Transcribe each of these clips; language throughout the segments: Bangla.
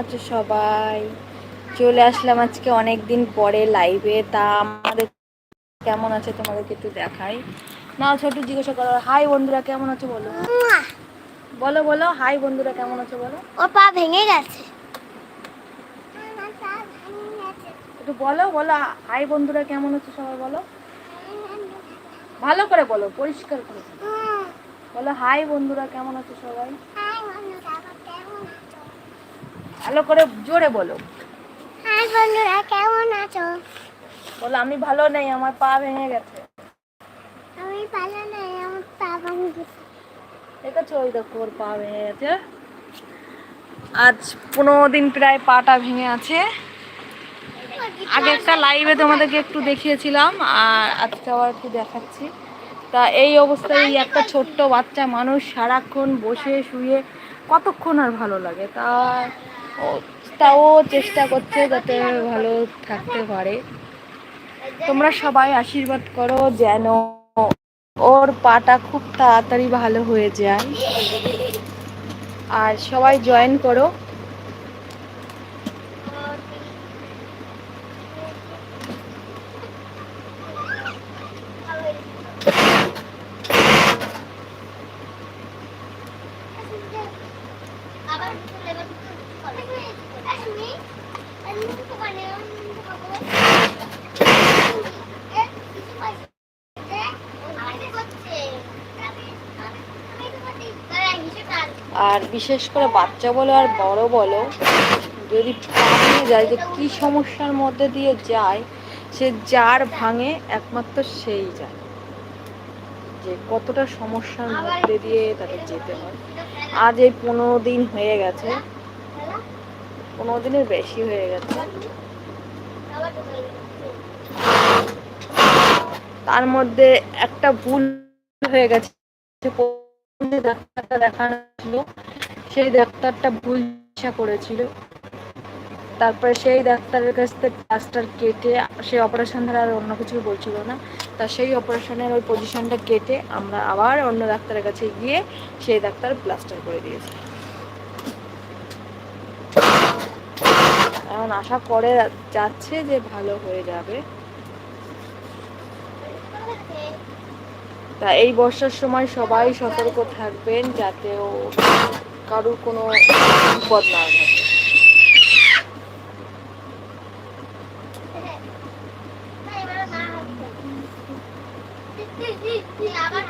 আছো সবাই। চলে আসলাম আজকে অনেক দিন পরে লাইভে তা আমাদের কেমন আছে তোমাদেরকে একটু দেখাই। না ছোট জিজ্ঞাসা করো হাই বন্ধুরা কেমন আছো বলো? বলো বলো। হাই বন্ধুরা কেমন আছো বলো? ওর পা ভেঙে গেছে। একটু বলো বলো। হাই বন্ধুরা কেমন আছো সবাই বলো? ভালো করে বলো পরিষ্কার করে। বলো। হাই বন্ধুরা কেমন আছো সবাই? ভালো করে জোরে বলো। হাই বন্ধুরা কেমন আছো? বলো আমি ভালো নেই আমার পা ভেঙে গেছে। আমি ভালো নাই আমার পা ভেঙে গেছে। দেখেছ ওই দেখো ওর পা ভেঙে গেছে। আজ পনেরো দিন প্রায় পাটা ভেঙে আছে। আগে একটা লাইভে তোমাদেরকে একটু দেখিয়েছিলাম আর আজকে আবার একটু দেখাচ্ছি। তা এই অবস্থায় এই একটা ছোট্ট বাচ্চা মানুষ সারাক্ষণ বসে শুয়ে কতক্ষণ আর ভালো লাগে? তা তাও চেষ্টা করছে যাতে ভালো থাকতে পারে। তোমরা সবাই আশীর্বাদ করো যেন ওর পাটা খুব তাড়াতাড়ি ভালো হয়ে যায়। আর সবাই জয়েন করো। আর বিশেষ করে বাচ্চা বলো আর বড় বলো, যদি ভাঙে যায় যে কি সমস্যার মধ্যে দিয়ে যায়, সে যার ভাঙে একমাত্র সেই যায়। যে কতটা সমস্যার মধ্যে দিয়ে তাদের যেতে হয়। আজ এই পনেরো দিন হয়ে গেছে। পনেরো দিনের বেশি হয়ে গেছে। তার মধ্যে একটা ভুল হয়ে গেছে। যে ডাক্তারটা দেখানো ছিল, সেই ডাক্তারটা ভুল চিকিৎসা করেছিল। তারপরে সেই ডাক্তারের কাছ থেকে প্লাস্টার কেটে সেই অপারেশন দ্বারা আর অন্য কিছু বলছিল না। তা সেই অপারেশনের ওই পজিশনটা কেটে আমরা আবার অন্য ডাক্তারের কাছে গিয়ে সেই ডাক্তার প্লাস্টার করে দিয়েছে। এখন আশা করে যাচ্ছে যে ভালো হয়ে যাবে। তা এই বর্ষার সময় সবাই সতর্ক থাকবেন যাতে ও কারোর কোনো বিপদ না ঘটে। আবার।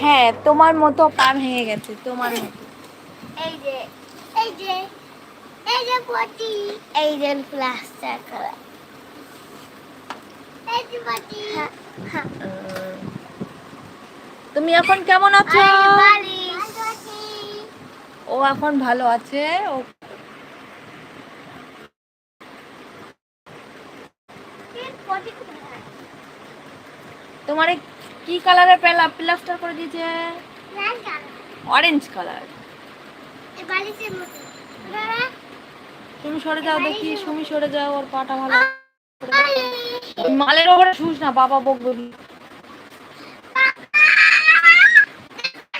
হ্যাঁ তোমার মতো পা ভেঙে গেছে তোমার মতো। এই যে এই যে এই যে পটি এই যে প্লাস্টার করা এই যে পটি। হ্যাঁ তুমি এখন কেমন আছো? ও এখন ভালো আছে ও তোমার কি কালারের পেলা প্লাস্টার করে দিয়েছে? লাল কালার অরেঞ্জ কালার তুমি সরে যাও দেখি সুমি সরে যাও ওর পাটা ভালো মালের ওপরে শুস না বাবা বকবে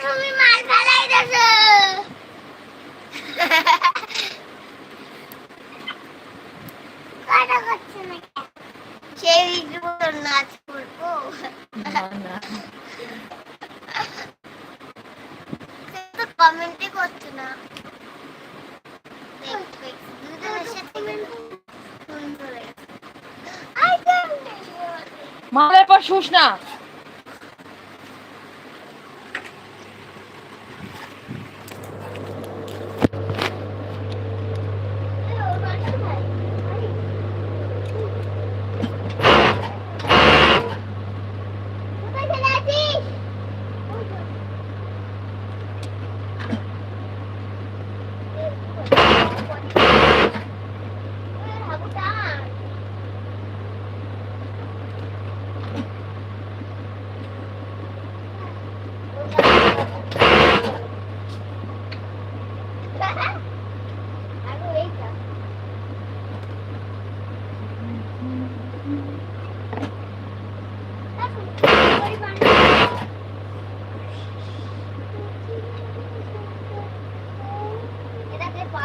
তুমি মাল ফেলাই দেছো কাটা করছে না সেই ভিডিওর নাচ করব না, না। তো কমেন্টই করছে না দেখ, দেখ, দুজনের সাথে ফোন চলে গেছে। I don't know. মালের পর শুস না।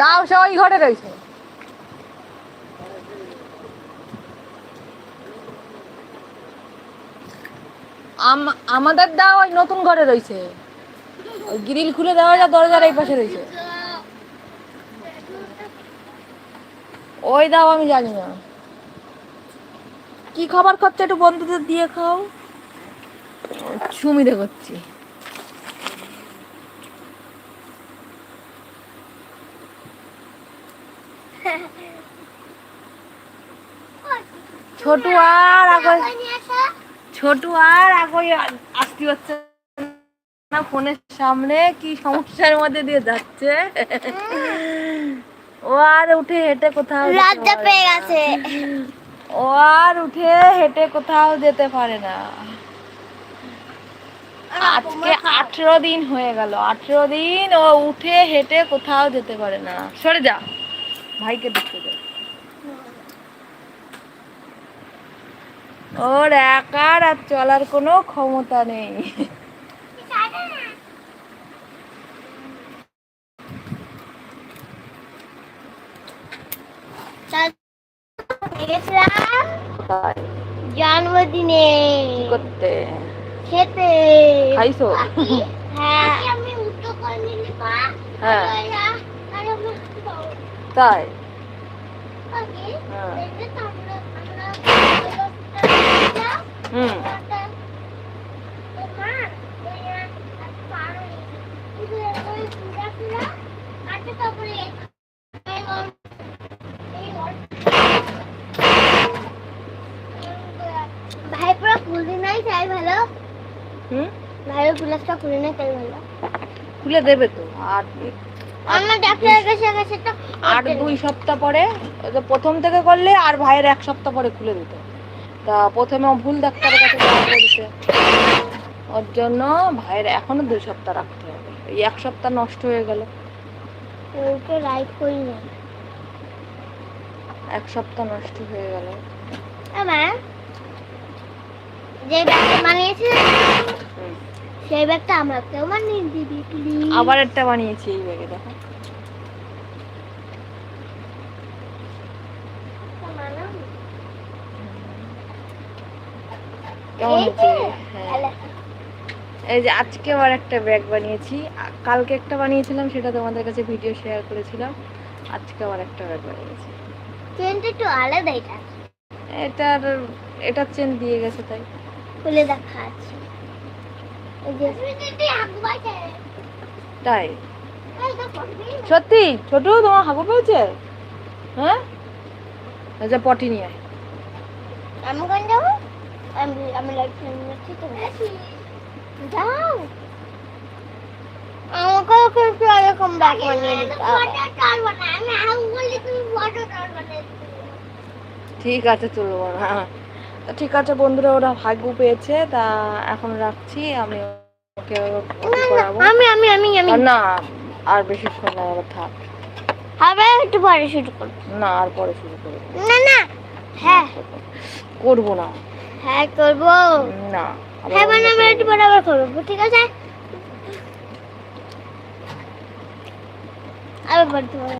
দাও সে ওই ঘরে রয়েছে। আমাদের দাও, ওই নতুন ঘরে রয়েছে। ওই গ্রিল খুলে দেওয়া যা দরজার এই পাশে রয়েছে। ওই দাও, আমি জানি না। কি খাবার খাচ্ছে একটু বন্ধুদের দিয়ে খাও? সুমিদে করছি ছোটু আর আগে ছোটু আর আগে আসতে পারছে না ফোনের সামনে কি সমস্যার মধ্যে দিয়ে যাচ্ছে? ও আর উঠে হেঁটে কোথাও যেতে লজ্জা পারে পেয়ে না। গেছে। ও আর উঠে হেঁটে কোথাও যেতে পারে না। আজকে আঠেরো দিন হয়ে গেল। আঠেরো দিন ও উঠে হেঁটে কোথাও যেতে পারে না। সরে যা। ভাইকে দেখতে দে। ওর একার আর চলার কোনো ক্ষমতা নেই জন্মদিনে করতে খেতে খাইছো? হ্যাঁ আমি উঠতে পারিনি মা হ্যাঁ। তাই হ্যাঁ। হুম। ভাই পুরো খুলে নাই তাই ভালো। হুম? ভাইয়ের গ্লাসটা খুলে নাই তাই ভালো। খুলে দেবে তো। আর আমার ডাক্তারের কাছে গেছে তো আর দুই সপ্তাহ পরে প্রথম থেকে করলে আর ভাইয়ের এক সপ্তাহ পরে খুলে দিত তা প্রথমে ভুল ডাক্তারের কাছে যাওয়া ওর জন্য ভাইয়ের এখনও দুই সপ্তাহ রাখতে হবে। এই এক সপ্তাহ নষ্ট হয়ে গেল। ওকে রাইট করি না এক সপ্তাহ নষ্ট হয়ে গেল। আমার যে ব্যাগটা বানিয়েছে সেই ব্যাগটা আমাকেও বানিয়ে দিবি প্লিজ আবার একটা বানিয়েছি এই ব্যাগে দেখো কেমন হয়েছে হ্যাঁ এই যে আজকে আবার একটা ব্যাগ বানিয়েছি। কালকে একটা বানিয়েছিলাম সেটা তোমাদের কাছে ভিডিও শেয়ার করেছিলাম। আজকে আবার একটা ব্যাগ বানিয়েছি। চেনটা একটু আলাদা এটা। এটার এটার চেন দিয়ে গেছে তাই। খুলে দেখা আছে। তাই? সত্যি? ছোট তোমার হাগু পেয়েছে? হ্যাঁ? আচ্ছা পটি নিয়ে আমি কোন যাব? আমি আমি নিচ্ছি তো এরকম ব্যাগ বানিয়ে দিতে ঠিক আছে তুলবো না ঠিক আছে বন্ধুরা ওরা ভাগ্য পেয়েছে তা এখন রাখছি আমি ওকে আমি আমি আমি আমি। আর না আর বেশিক্ষণ না আবার থাক। হবে একটু পরে শুরু করব। না আর পরে শুরু করব। না না হ্যাঁ। করব না। হ্যাঁ করব না হ্যাঁ মানে আমরা। একটু পরে আবার করব ঠিক আছে আবার বলতে